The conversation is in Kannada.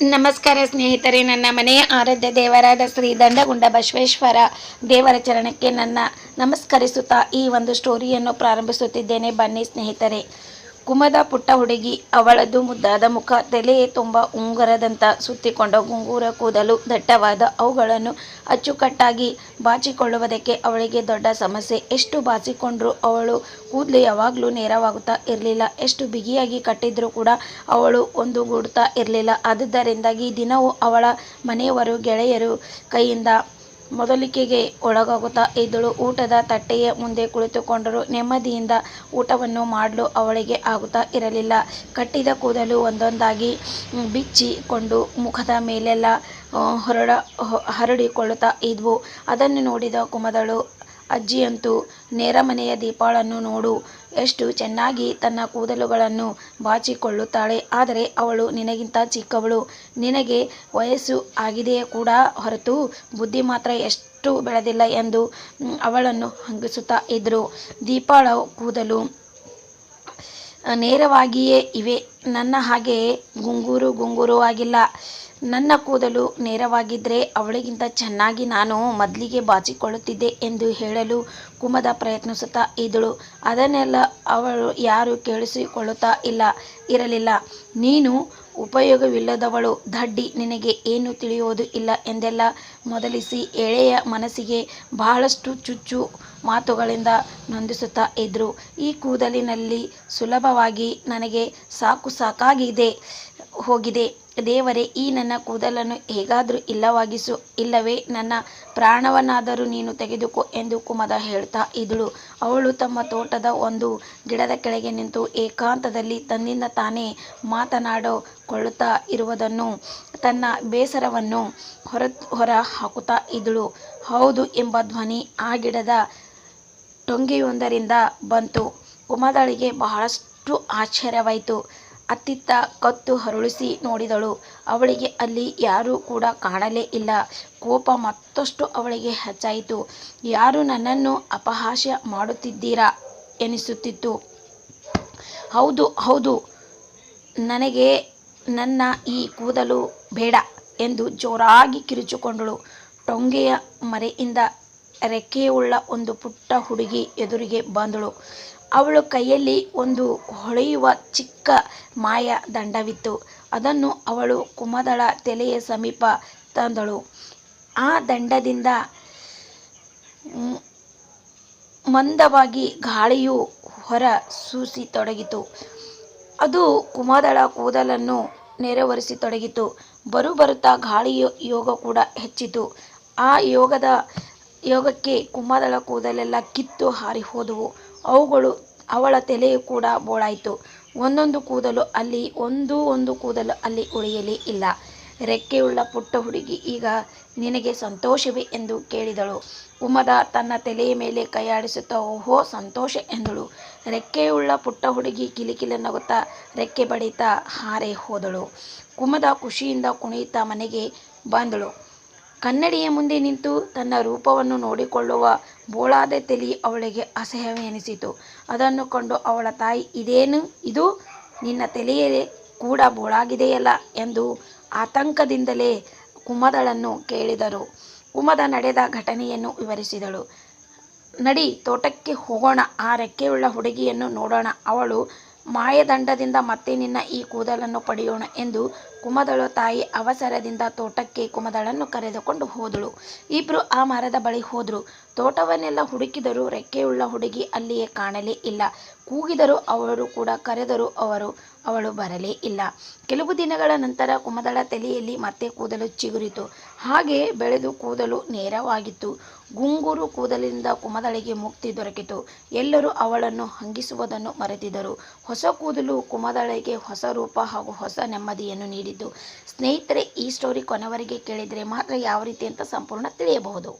ನಮಸ್ಕಾರ ಸ್ನೇಹಿತರೆ, ನನ್ನ ಮನೆಯ ಆರಾಧ್ಯ ದೇವರಾದ ಶ್ರೀ ದಂಡಗುಂಡ ಬಸವೇಶ್ವರ ದೇವರ ಚರಣಕ್ಕೆ ನನ್ನ ನಮಸ್ಕರಿಸುತ್ತಾ ಈ ಒಂದು ಸ್ಟೋರಿಯನ್ನು ಪ್ರಾರಂಭಿಸುತ್ತಿದ್ದೇನೆ. ಬನ್ನಿ ಸ್ನೇಹಿತರೆ. ಕುಮದ ಪುಟ್ಟ ಹುಡುಗಿ ಅವಳದು ಮುದ್ದಾದ ಮುಖ ತಲೆಯೇ ತುಂಬ ಉಂಗುರದಂತ ಸುತ್ತಿಕೊಂಡ ಗುಂಗೂರ ಕೂದಲು ದಟ್ಟವಾದ ಅವುಗಳನ್ನು ಅಚ್ಚುಕಟ್ಟಾಗಿ ಬಾಚಿಕೊಳ್ಳುವುದಕ್ಕೆ ಅವಳಿಗೆ ದೊಡ್ಡ ಸಮಸ್ಯೆ. ಎಷ್ಟು ಬಾಚಿಕೊಂಡ್ರೂ ಅವಳು ಕೂದಲು ಯಾವಾಗಲೂ ನೇರವಾಗುತ್ತಾ ಇರಲಿಲ್ಲ. ಎಷ್ಟು ಬಿಗಿಯಾಗಿ ಕಟ್ಟಿದ್ರೂ ಕೂಡ ಅವಳು ಒಂದು ಗೂಡ್ತಾ ಇರಲಿಲ್ಲ. ಆದುದರಿಂದಾಗಿ ದಿನವೂ ಅವಳ ಮನೆಯವರು ಗೆಳೆಯರು ಕೈಯಿಂದ ಮೊದಲಿಕೆಗೆ ಒಳಗಾಗುತ್ತಾ ಇದ್ದಳು. ಊಟದ ತಟ್ಟೆಯ ಮುಂದೆ ಕುಳಿತುಕೊಂಡರು. ನೆಮ್ಮದಿಯಿಂದ ಊಟವನ್ನು ಮಾಡಲು ಅವಳಿಗೆ ಆಗುತ್ತಾ ಇರಲಿಲ್ಲ. ಕಟ್ಟಿದ ಕೂದಲು ಒಂದೊಂದಾಗಿ ಬಿಚ್ಚಿಕೊಂಡು ಮುಖದ ಮೇಲೆಲ್ಲ ಹೊರಡ ಹರಡಿಕೊಳ್ಳುತ್ತಾ ಇದ್ವು. ಅದನ್ನು ನೋಡಿದ ಕುಮದಳು, ಅಜ್ಜಿಯಂತೂ ನೇರಮನೆಯ ದೀಪಾಳನ್ನು ನೋಡು. ಎಷ್ಟು ಚೆನ್ನಾಗಿ ತನ್ನ ಕೂದಲುಗಳನ್ನು ಬಾಚಿಕೊಳ್ಳುತ್ತಾಳೆ. ಆದರೆ ಅವಳು ನಿನಗಿಂತ ಚಿಕ್ಕವಳು. ನಿನಗೆ ವಯಸ್ಸು ಆಗಿದೆಯೇ ಕೂಡ ಹೊರತು ಬುದ್ಧಿ ಮಾತ್ರ ಎಷ್ಟು ಬೆಳೆದಿಲ್ಲ ಎಂದು ಅವಳನ್ನು ಹಂಗಿಸುತ್ತಾ ಇದ್ದರು ದೀಪಾಳ ಕೂದಲು ನೇರವಾಗಿಯೇ ಇವೆ. ನನ್ನ ಹಾಗೆ ಗುಂಗುರು ಗುಂಗುರು ಆಗಿಲ್ಲ. ನನ್ನ ಕೂದಲು ನೇರವಾಗಿದ್ದರೆ ಅವಳಿಗಿಂತ ಚೆನ್ನಾಗಿ ನಾನು ಮೊದಲಿಗೆ ಬಾಚಿಕೊಳ್ಳುತ್ತಿದ್ದೆ ಎಂದು ಹೇಳಲು ಕುಮದ ಪ್ರಯತ್ನಿಸುತ್ತಾ ಇದ್ದಳು. ಅದನ್ನೆಲ್ಲ ಅವಳು ಯಾರು ಕೇಳಿಸಿಕೊಳ್ಳುತ್ತಾ ಇಲ್ಲ, ಇರಲಿಲ್ಲ. ನೀನು ಉಪಯೋಗವಿಲ್ಲದವಳು, ದಡ್ಡಿ, ನಿನಗೆ ಏನು ತಿಳಿಯುವುದು ಇಲ್ಲ ಎಂದೆಲ್ಲ ಮೊದಲಿಸಿ ಎಳೆಯ ಮನಸ್ಸಿಗೆ ಬಹಳಷ್ಟು ಚುಚ್ಚು ಮಾತುಗಳಿಂದ ನೊಂದಿಸುತ್ತಾ ಇದ್ದರು ಈ ಕೂದಲಿನಲ್ಲಿ ಸುಲಭವಾಗಿ ನನಗೆ ಸಾಕು ಸಾಕಾಗಿದೆ. ಹೋಗಿದೆ. ದೇವರೇ, ಈ ನನ್ನ ಕೂದಲನ್ನು ಹೇಗಾದರೂ ಇಲ್ಲವಾಗಿಸು. ಇಲ್ಲವೇ, ನನ್ನ ಪ್ರಾಣವನ್ನಾದರೂ ನೀನು ತೆಗೆದುಕೋ ಎಂದು ಕುಮದ ಹೇಳ್ತಾ ಇದ್ದಳು. ಅವಳು ತಮ್ಮ ತೋಟದ ಒಂದು ಗಿಡದ ಕೆಳಗೆ ನಿಂತು ಏಕಾಂತದಲ್ಲಿ ತನ್ನಿಂದ ತಾನೇ ಮಾತನಾಡಿಕೊಳ್ಳುತ್ತಾ ಇರುವುದನ್ನು, ತನ್ನ ಬೇಸರವನ್ನು ಹೊರ ಹೊರ ಹಾಕುತ್ತಾ ಇದ್ದಳು. ಹೌದು ಎಂಬ ಧ್ವನಿ ಆ ಗಿಡದ ಟೊಂಗೆಯೊಂದರಿಂದ ಬಂತು. ಕುಮದಳಿಗೆ ಬಹಳಷ್ಟು ಆಶ್ಚರ್ಯವಾಯಿತು. ಅತ್ತಿತ್ತ ಕತ್ತು ಹರಳಿಸಿ ನೋಡಿದಳು. ಅವಳಿಗೆ ಅಲ್ಲಿ ಯಾರೂ ಕೂಡ ಕಾಣಲೇ ಇಲ್ಲ. ಕೋಪ ಮತ್ತಷ್ಟು ಅವಳಿಗೆ ಹೆಚ್ಚಾಯಿತು. ಯಾರು ನನ್ನನ್ನು ಅಪಹಾಸ್ಯ ಮಾಡುತ್ತಿದ್ದೀರಾ? ಎನಿಸುತ್ತಿತ್ತು. ಹೌದು ಹೌದು. ನನಗೆ ನನ್ನ ಈ ಕೂದಲು ಬೇಡ ಎಂದು ಜೋರಾಗಿ ಕಿರುಚಿಕೊಂಡಳು. ಟೊಂಗೆಯ ಮರೆಯಿಂದ ರೆಕ್ಕೆಯುಳ್ಳ ಒಂದು ಪುಟ್ಟ ಹುಡುಗಿ ಎದುರಿಗೆ ಬಂದಳು. ಅವಳು ಕೈಯಲ್ಲಿ ಒಂದು ಹೊಳೆಯುವ ಚಿಕ್ಕ ಮಾಯ ದಂಡವಿತ್ತು. ಅದನ್ನು ಅವಳು ಕುಮದಳ ತಲೆಯ ಸಮೀಪ ತಂದಳು. ಆ ದಂಡದಿಂದ ಮಂದವಾಗಿ ಗಾಳಿಯು ಹೊರ ಸೂಸಿತೊಡಗಿತು. ಅದು ಕುಮದಳ ಕೂದಲನ್ನು ನೆರೆವರಿಸಿತೊಡಗಿತು. ಬರು ಬರುತ್ತಾ ಗಾಳಿಯ ಯೋಗ ಕೂಡ ಹೆಚ್ಚಿತು. ಆ ಯೋಗದ ಯೋಗಕ್ಕೆ ಕುಮದಳ ಕೂದಲೆಲ್ಲ ಕಿತ್ತು ಹಾರಿ ಹೋದವು ಅವುಗಳು ಅವಳ ತಲೆಯು ಕೂಡ ಬೋಳಾಯಿತು. ಒಂದೊಂದು ಕೂದಲು ಅಲ್ಲಿ ಒಂದು ಒಂದು ಕೂದಲು ಅಲ್ಲಿ ಉಳಿಯಲೇ ಇಲ್ಲ. ರೆಕ್ಕೆಯುಳ್ಳ ಪುಟ್ಟ ಹುಡುಗಿ ಈಗ ನಿನಗೆ ಸಂತೋಷವೇ ಎಂದು ಕೇಳಿದಳು. ಉಮದ ತನ್ನ ತಲೆಯ ಮೇಲೆ ಕೈಯಾಡಿಸುತ್ತಾ, ಓಹೋ, ಸಂತೋಷ ಎಂದಳು. ರೆಕ್ಕೆಯುಳ್ಳ ಪುಟ್ಟ ಹುಡುಗಿ ಕಿಲಿಕಿಲ ನಗುತ್ತಾ ರೆಕ್ಕೆ ಬಡಿತಾ ಹಾರೆ ಹೋದಳು. ಕುಮದ ಖುಷಿಯಿಂದ ಕುಣಿಯುತ್ತಾ ಮನೆಗೆ ಬಂದಳು. ಕನ್ನಡಿಯ ಮುಂದೆ ನಿಂತು ತನ್ನ ರೂಪವನ್ನು ನೋಡಿಕೊಳ್ಳುವ ಬೋಳಾದ ತಲೆ ಅವಳಿಗೆ ಅಸಹ್ಯವೆನಿಸಿತು. ಅದನ್ನು ಕಂಡು ಅವಳ ತಾಯಿ, ಇದೇನು? ಇದು ನಿನ್ನ ತಲೆಯೇ ಕೂಡ ಬೋಳಾಗಿದೆಯಲ್ಲ? ಎಂದು ಆತಂಕದಿಂದಲೇ ಕುಮದಳನ್ನು ಕೇಳಿದರು. ಕುಮದ ನಡೆದ ಘಟನೆಯನ್ನು ವಿವರಿಸಿದಳು. ನಡಿ, ತೋಟಕ್ಕೆ ಹೋಗೋಣ. ಆ ರೆಕ್ಕೆಯುಳ್ಳ ಹುಡುಗಿಯನ್ನು ನೋಡೋಣ. ಅವಳು ಮಾಯದಂಡದಿಂದ ಮತ್ತೆ ನಿನ್ನ ಈ ಕೂದಲನ್ನು ಪಡೆಯೋಣ ಎಂದು ಕುಮದಳ ತಾಯಿ ಅವಸರದಿಂದ ತೋಟಕ್ಕೆ ಕುಮದಳನ್ನು ಕರೆದುಕೊಂಡು ಹೋದಳು. ಇಬ್ರು ಆ ಮರದ ಬಳಿ ಹೋದರು. ತೋಟವನ್ನೆಲ್ಲ ಹುಡುಕಿದರೂ ರೆಕ್ಕೆಯುಳ್ಳ ಹುಡುಗಿ ಅಲ್ಲಿಯೇ ಕಾಣಲೇ ಇಲ್ಲ. ಕೂಗಿದರು ಅವರು ಕೂಡ ಕರೆದರು ಅವರು, ಅವಳು ಬರಲೇ ಇಲ್ಲ. ಕೆಲವು ದಿನಗಳ ನಂತರ ಕುಮದಳ ತಲೆಯಲ್ಲಿ ಮತ್ತೆ ಕೂದಲು ಚಿಗುರಿತು. ಹಾಗೆ ಬೆಳೆದು ಕೂದಲು ನೇರವಾಗಿತ್ತು. ಗುಂಗುರು ಕೂದಲಿನಿಂದ ಕುಮದಳಿಗೆ ಮುಕ್ತಿ ದೊರಕಿತು. ಎಲ್ಲರೂ ಅವಳನ್ನು ಹಂಗಿಸುವುದನ್ನು ಮರೆತಿದ್ದರು. ಹೊಸ ಕೂದಲು ಕುಮದಳಿಗೆ ಹೊಸ ರೂಪ ಹಾಗೂ ಹೊಸ ನೆಮ್ಮದಿಯನ್ನು ನೀಡಿತು ಸ್ನೇಹಿತರೆ ಈ ಸ್ಟೋರಿ ಕೊನೆವರೆಗೆ ಕೇಳಿದರೆ ಮಾತ್ರ ಯಾವ ರೀತಿ ಅಂತ ಸಂಪೂರ್ಣ ತಿಳಿಯಬಹುದು.